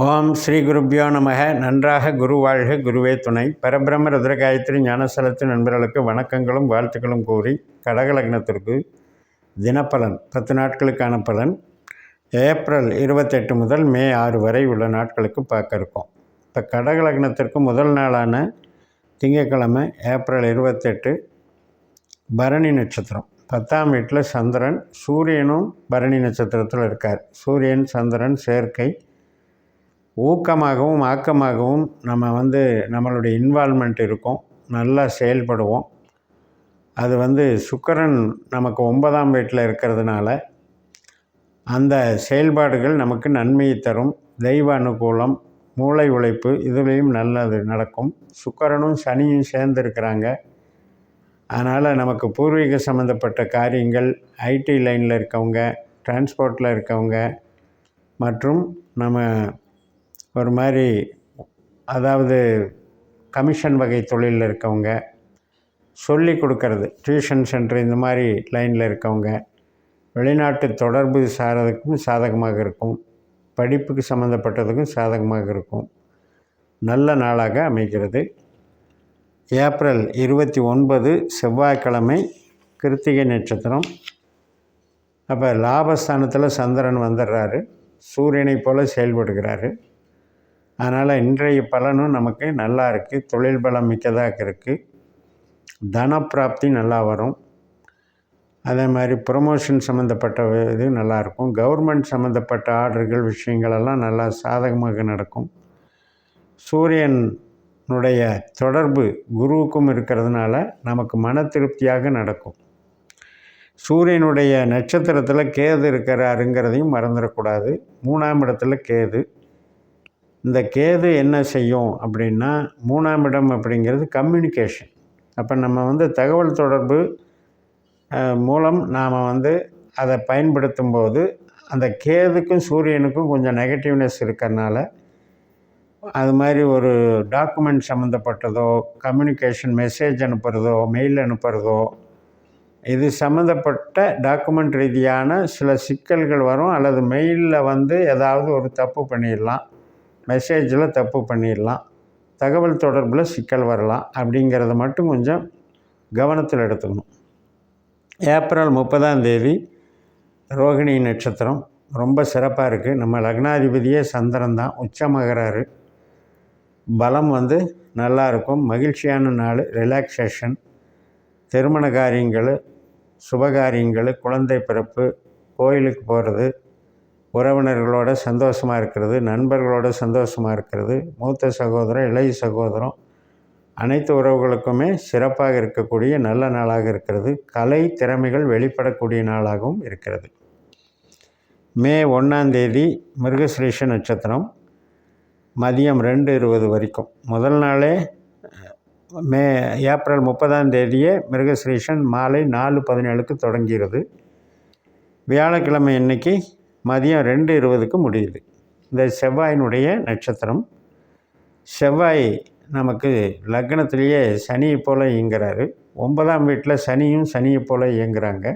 ஓம் ஸ்ரீ குருப்பியோ நமக. நன்றாக குரு வாழ்க குருவே துணை. பரபிரம்ம ருத்ரகாயத்ரி ஞானசலத்தின் நண்பர்களுக்கு வணக்கங்களும் வாழ்த்துக்களும் கூறி கடகலக்னத்திற்கு தினப்பலன் பத்து நாட்களுக்கான பலன். ஏப்ரல் இருபத்தெட்டு முதல் மே ஆறு வரை உள்ள நாட்களுக்கு பார்க்க இருக்கோம். இப்போ கடகலக்னத்திற்கு முதல் நாளான திங்கட்கிழமை ஏப்ரல் இருபத்தெட்டு பரணி நட்சத்திரம். பத்தாம் வீட்டில் சந்திரன் சூரியனும் பரணி நட்சத்திரத்தில் இருக்கார். சூரியன் சந்திரன் சேர்க்கை ஊக்கமாகவும் ஆக்கமாகவும் நம்ம வந்து நம்மளுடைய இன்வால்மெண்ட் இருக்கும். நல்லா செயல்படுவோம். அது வந்து சுக்கரன் நமக்கு ஒன்பதாம் வீட்டில் இருக்கிறதுனால அந்த செயல்பாடுகள் நமக்கு நன்மையை தரும். தெய்வ அனுகூலம் மூளை உழைப்பு இதுலேயும் நல்லது நடக்கும். சுக்கரனும் சனியும் சேர்ந்துருக்கிறாங்க. அதனால் நமக்கு பூர்வீக சம்மந்தப்பட்ட காரியங்கள் ஐடி லைனில் இருக்கவங்க டிரான்ஸ்போர்ட்டில் இருக்கவங்க மற்றும் நம்ம ஒரு மாதிரி அதாவது கமிஷன் வகை தொழிலில் இருக்கவங்க சொல்லி கொடுக்கறது டியூஷன் சென்டர் இந்த மாதிரி லைனில் இருக்கவங்க வெளிநாட்டு தொடர்பு சாரதுக்கும் சாதகமாக இருக்கும் படிப்புக்கு சம்மந்தப்பட்டதுக்கும் சாதகமாக இருக்கும். நல்ல நாளாக அமைகிறது. ஏப்ரல் இருபத்தி ஒன்பது செவ்வாய்க்கிழமை கிருத்திகை நட்சத்திரம். அப்போ லாபஸ்தானத்தில் சந்திரன் வந்துடுறாரு சூரியனை போல் செயல்படுகிறாரு. அதனால் இன்றைய பலனும் நமக்கு நல்லா இருக்குது தொழில் பலம் மிக்கதாக இருக்குது தனப்பிராப்தி நல்லா வரும். அதே மாதிரி ப்ரொமோஷன் சம்மந்தப்பட்ட இது நல்லாயிருக்கும் கவர்மெண்ட் சம்மந்தப்பட்ட ஆர்டர்கள் விஷயங்களெல்லாம் நல்லா சாதகமாக நடக்கும். சூரியனுடைய தொடர்பு குருவுக்கும் இருக்கிறதுனால நமக்கு மன திருப்தியாக நடக்கும். சூரியனுடைய நட்சத்திரத்தில் கேது இருக்கிறாருங்கிறதையும் மறந்துடக்கூடாது. மூணாம் இடத்துல கேது. இந்த கேது என்ன செய்யும் அப்படின்னா மூணாம் இடம் அப்படிங்கிறது கம்யூனிகேஷன் அப்போ நம்ம வந்து தகவல் தொடர்பு மூலம் நாம் வந்து அதை பயன்படுத்தும் போது அந்த கேதுக்கும் சூரியனுக்கும் கொஞ்சம் நெகட்டிவ்னஸ் இருக்கிறனால அது மாதிரி ஒரு டாக்குமெண்ட் சம்மந்தப்பட்டதோ கம்யூனிகேஷன் மெசேஜ் அனுப்புகிறதோ மெயில் அனுப்புகிறதோ இது சம்மந்தப்பட்ட டாக்குமெண்ட் ரீதியான சில சிக்கல்கள் வரும் அல்லது மெயிலில் வந்து ஏதாவது ஒரு தப்பு பண்ணிடலாம். மெசேஜில் தப்பு பண்ணிடலாம். தகவல் தொடர்பில் சிக்கல் வரலாம். அப்படிங்கிறத மட்டும் கொஞ்சம் கவனத்தில் எடுத்துக்கணும். ஏப்ரல் முப்பதாம் தேதி ரோகிணி நட்சத்திரம். ரொம்ப சிறப்பாக இருக்குது நம்ம லக்னாதிபதியே சந்திரன் தான். உச்சமாகிறாரு பலம் வந்து நல்லாயிருக்கும் மகிழ்ச்சியான நாள். ரிலாக்ஸேஷன் திருமண காரியங்கள் சுபகாரியங்கள் குழந்தை பிறப்பு கோயிலுக்கு போகிறது உறவினர்களோட சந்தோஷமாக இருக்கிறது நண்பர்களோட சந்தோஷமாக இருக்கிறது மூத்த சகோதரம் இளைய சகோதரம் அனைத்து உறவுகளுக்குமே சிறப்பாக இருக்கக்கூடிய நல்ல நாளாக இருக்கிறது. கலை திறமைகள் வெளிப்படக்கூடிய நாளாகவும் இருக்கிறது. மே ஒன்றாந்தேதி மிருகசிரேஷ நட்சத்திரம் மதியம் ரெண்டு இருபது வரைக்கும். முதல் நாளே மே ஏப்ரல் முப்பதாம் தேதியே மிருகசிரேஷன் மாலை நாலு பதினேழுக்கு தொடங்கிறது. வியாழக்கிழமை அன்னைக்கு மதியம் ரெண்டு இருபதுக்கு முடியுது. இந்த செவ்வாயினுடைய நட்சத்திரம். செவ்வாய் நமக்கு லக்னத்திலேயே சனியை போல் இயங்குறாரு. ஒன்பதாம் வீட்டில் சனியும் சனியை போல் இயங்குறாங்க.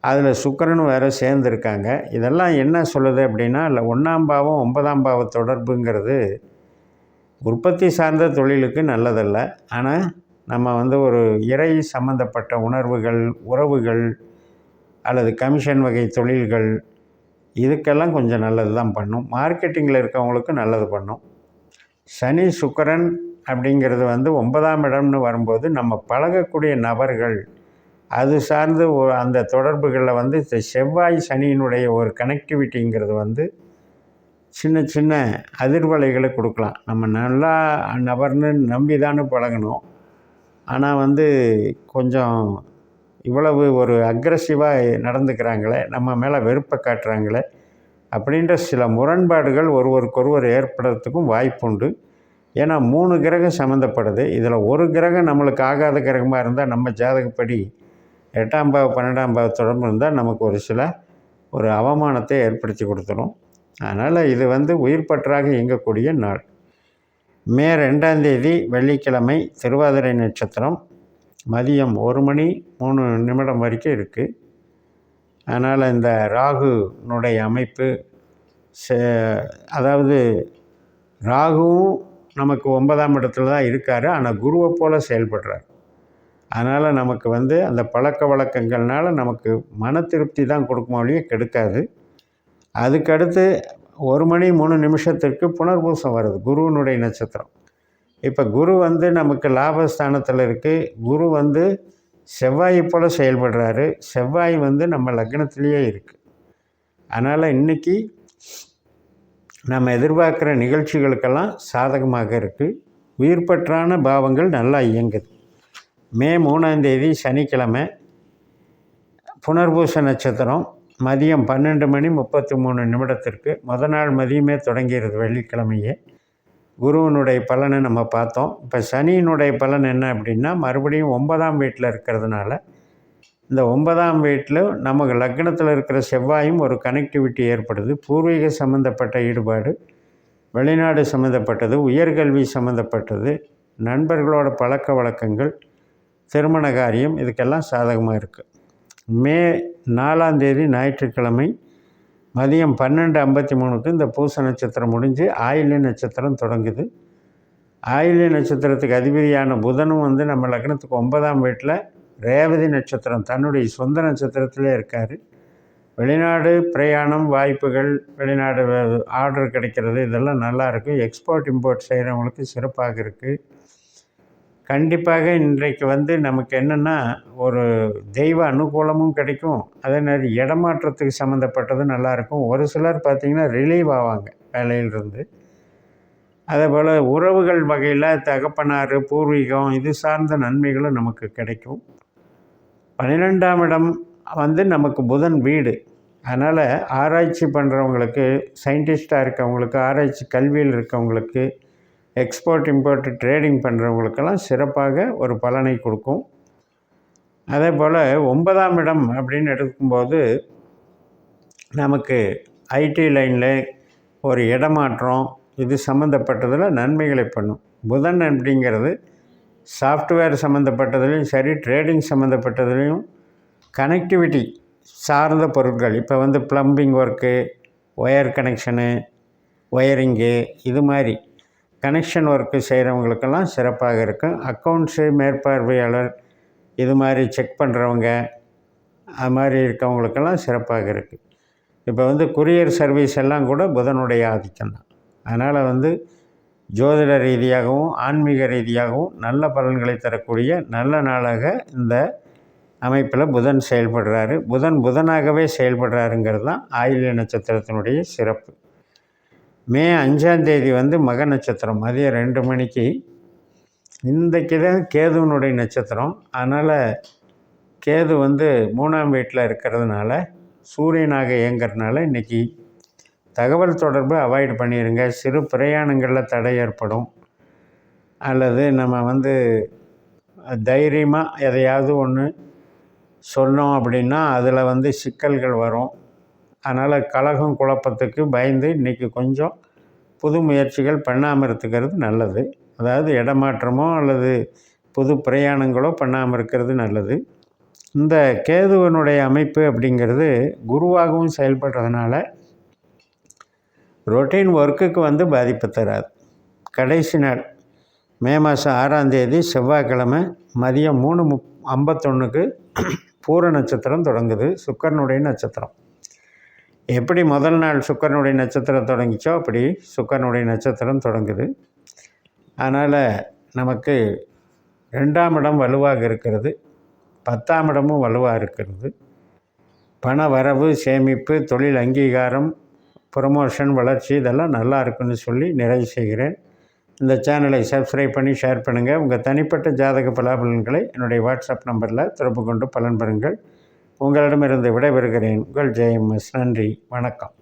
அதில் சுக்கரனும் வேறு சேர்ந்துருக்காங்க. இதெல்லாம் என்ன சொல்லுது அப்படின்னா இல்லை ஒன்றாம் பாவம் ஒன்பதாம் பாவ தொடர்புங்கிறது உற்பத்தி சார்ந்த தொழிலுக்கு நல்லதல்ல. ஆனால் நம்ம வந்து ஒரு இறை சம்மந்தப்பட்ட உணர்வுகள் உறவுகள் அல்லது கமிஷன் வகை தொழில்கள் இதுக்கெல்லாம் கொஞ்சம் நல்லது தான் பண்ணும். மார்க்கெட்டிங்கில் இருக்கவங்களுக்கு நல்லது பண்ணும். சனி சுக்கரன் அப்படிங்கிறது வந்து ஒன்பதாம் இடம்னு வரும்போது நம்ம பழகக்கூடிய நபர்கள் அது சார்ந்து அந்த தொடர்புகளில் வந்து செவ்வாய் சனியினுடைய ஒரு கனெக்டிவிட்டிங்கிறது வந்து சின்ன சின்ன அதிர்வலைகளை கொடுக்கலாம். நம்ம நல்லா நபர்னு நம்பி தானே பழகணும். ஆனால் வந்து கொஞ்சம் இவ்வளவு ஒரு அக்ரஸிவாக நடந்துக்கிறாங்களே நம்ம மேலே வெறுப்பை காட்டுறாங்களே அப்படின்ற சில முரண்பாடுகள் ஒருவருக்கொருவர் ஏற்படுறதுக்கும் வாய்ப்புண்டு. ஏன்னா மூணு கிரகம் சம்மந்தப்படுது இதில் ஒரு கிரகம் நம்மளுக்கு ஆகாத கிரகமாக இருந்தால் நம்ம ஜாதகப்படி எட்டாம் பாவ பன்னெண்டாம் பாவ தொடர்பு இருந்தால் நமக்கு ஒரு சில ஒரு அவமானத்தை ஏற்படுத்தி கொடுத்துரும். அதனால் இது வந்து உயிர் பற்றாக இயங்கக்கூடிய நாள். மே ரெண்டாம் தேதி வெள்ளிக்கிழமை திருவாதிரை நட்சத்திரம். மதியம் ஒரு மணி மூணு நிமிடம் வரைக்கும் இருக்குது அதனால் இந்த ராகுனுடைய அமைப்பு அதாவது ராகுவும் நமக்கு ஒன்பதாம் இடத்துல தான் இருக்கார். ஆனால் குருவை போல் செயல்படுறார். அதனால் நமக்கு வந்து அந்த பழக்க வழக்கங்கள்னால நமக்கு மன திருப்தி தான் கொடுக்குமோ கெடுக்காது. அதுக்கடுத்து ஒரு மணி மூணு நிமிஷத்திற்கு புனர்பூசம் வருது குருவினுடைய நட்சத்திரம். இப்போ குரு வந்து நமக்கு லாபஸ்தானத்தில் இருக்குது குரு வந்து செவ்வாய் போல் செயல்படுறாரு. செவ்வாய் வந்து நம்ம லக்னத்திலேயே இருக்குது அதனால் இன்றைக்கி நம்ம எதிர்பார்க்குற நிகழ்ச்சிகளுக்கெல்லாம் சாதகமாக இருக்குது உயிர்பற்றான பாவங்கள் நல்லா இயங்குது. மே மூணாந்தேதி சனிக்கிழமை புனர்பூச நட்சத்திரம் மதியம் பன்னெண்டு மணி முப்பத்தி மூணு நிமிடத்திற்கு. முத நாள் மதியமே தொடங்கிடுது வெள்ளிக்கிழமையே. குருவினுடைய பலனை நம்ம பார்த்தோம். இப்போ சனியினுடைய பலன் என்ன அப்படின்னா மறுபடியும் ஒன்பதாம் வீட்டில் இருக்கிறதுனால இந்த ஒன்பதாம் வீட்டில் நமக்கு லக்னத்தில் இருக்கிற செவ்வாயும் ஒரு கனெக்டிவிட்டி ஏற்படுது. பூர்வீக சம்மந்தப்பட்ட ஈடுபாடு வெளிநாடு சம்மந்தப்பட்டது உயர்கல்வி சம்மந்தப்பட்டது நண்பர்களோட பழக்க வழக்கங்கள் திருமண காரியம் இதுக்கெல்லாம் சாதகமாக இருக்குது மே நாலாம் தேதி ஞாயிற்றுக்கிழமை மதியம் பன்னெண்டு ஐம்பத்தி மூணுக்கு இந்த பூச நட்சத்திரம் முடிஞ்சு ஆயில்ய நட்சத்திரம் தொடங்குது. ஆயில்ய நட்சத்திரத்துக்கு அதிபதியான புதனும் வந்து நம்ம லக்னத்துக்கு ஒன்பதாம் வீட்டில் ரேவதி நட்சத்திரம் தன்னுடைய சொந்த நட்சத்திரத்திலே இருக்கார். வெளிநாடு பிரயாணம் வாய்ப்புகள் வெளிநாடு ஆர்டர் கிடைக்கிறது இதெல்லாம் நல்லாயிருக்கும் எக்ஸ்போர்ட் இம்போர்ட் செய்கிறவங்களுக்கு சிறப்பாக இருக்குது கண்டிப்பாக இன்றைக்கு வந்து நமக்கு என்னென்னா ஒரு தெய்வ அனுகூலமும் கிடைக்கும். அதே மாதிரி இடமாற்றத்துக்கு சம்மந்தப்பட்டது நல்லாயிருக்கும். ஒரு சிலர் பார்த்திங்கன்னா ரிலீவ் ஆவாங்க வேலையிலிருந்து. அதே போல் உறவுகள் வகையில் தகப்பனார் பூர்வீகம் இது சார்ந்த நன்மைகளும் நமக்கு கிடைக்கும். பன்னிரெண்டாம் இடம் வந்து நமக்கு புதன் வீடு. அதனால் ஆராய்ச்சி பண்ணுறவங்களுக்கு சயின்டிஸ்டாக இருக்கவங்களுக்கு ஆராய்ச்சி கல்வியில் இருக்கவங்களுக்கு எக்ஸ்போர்ட் இம்போர்ட் ட்ரேடிங் பண்ணுறவங்களுக்கெல்லாம் சிறப்பாக ஒரு பலனை கொடுக்கும். அதே போல் ஒன்பதாம் இடம் அப்படின்னு எடுக்கும்போது நமக்கு ஐடி லைனில் ஒரு இடமாற்றம் இது சம்மந்தப்பட்டதில் நன்மைகளை பண்ணும். புதன் அப்படிங்கிறது சாஃப்ட்வேர் சம்மந்தப்பட்டதுலேயும் சரி ட்ரேடிங் சம்மந்தப்பட்டதுலேயும் கனெக்டிவிட்டி சார்ந்த பொருட்கள். இப்போ வந்து plumbing work wire connection wiring இது மாதிரி. கனெக்ஷன் ஒர்க்கு செய்கிறவங்களுக்கெல்லாம் சிறப்பாக இருக்கும். அக்கௌண்ட்ஸு மேற்பார்வையாளர் இது மாதிரி செக் பண்ணுறவங்க அது மாதிரி இருக்கவங்களுக்கெல்லாம் சிறப்பாக இருக்குது இப்போ வந்து குரியர் சர்வீஸ் எல்லாம் கூட புதனுடைய ஆதிக்கம் தான். அதனால் வந்து ஜோதிட ரீதியாகவும் ஆன்மீக ரீதியாகவும் நல்ல பலன்களை தரக்கூடிய நல்ல நாளாக இந்த அமைப்பில் புதன் செயல்படுறாரு. புதன் புதனாகவே செயல்படுறாருங்கிறது தான் ஆயுள்ய நட்சத்திரத்தினுடைய சிறப்பு. மே அஞ்சாம் தேதி வந்து மக நட்சத்திரம். மதியம் ரெண்டு மணிக்கு. இன்றைக்கு தான் கேதுவனுடைய நட்சத்திரம். அதனால் கேது வந்து மூணாம் வீட்டில் இருக்கிறதுனால சூரியனாக இயங்கிறதுனால இன்றைக்கி தகவல் தொடர்பு அவாய்ட் பண்ணிடுங்க சிறு பிரயாணங்களில் தடை ஏற்படும். அல்லது நம்ம வந்து தைரியமாக எதையாவது ஒன்று சொன்னோம் அப்படின்னா அதில் வந்து சிக்கல்கள் வரும். அதனால் கழகம் குழப்பத்துக்கு பயந்து இன்றைக்கி கொஞ்சம் புது முயற்சிகள் பண்ணாமல் இருக்கிறது நல்லது. அதாவது இடமாற்றமோ அல்லது புது பிரயாணங்களோ பண்ணாமல் இருக்கிறது நல்லது. இந்த கேதுவனுடைய அமைப்பு அப்படிங்கிறது குருவாகவும் செயல்படுறதுனால ரொட்டீன் ஒர்க்குக்கு வந்து பாதிப்பு தராது. கடைசி நாள் மே மாதம் ஆறாம் தேதி செவ்வாய்க்கிழமை மதியம் மூணு முப் ஐம்பத்தொன்றுக்கு பூர நட்சத்திரம் தொடங்குது. சுக்கரனுடைய நட்சத்திரம். எப்படி முதல் நாள் சுக்கரனுடைய நட்சத்திரம் தொடங்கிச்சோ அப்படி சுக்கரனுடைய நட்சத்திரம் தொடங்குது. அதனால் நமக்கு ரெண்டாம் இடம் வலுவாக இருக்கிறது பத்தாம் இடமும் வலுவாக இருக்கிறது. பண வரவு சேமிப்பு தொழில் அங்கீகாரம் ப்ரொமோஷன் வளர்ச்சி இதெல்லாம் நல்லா இருக்குன்னு சொல்லி நிறைவு செய்கிறேன். இந்த சேனலை சப்ஸ்கிரைப் பண்ணி ஷேர் பண்ணுங்கள் உங்கள் தனிப்பட்ட ஜாதக பலாபலன்களை என்னுடைய வாட்ஸ்அப் நம்பரில் தொடர்பு கொண்டு பலன் பெறுங்கள். உங்களிடமிருந்து விடைபெறுகிறேன். உங்கள் ஜெயம் ஜெயம்எஸ். நன்றி. வணக்கம்.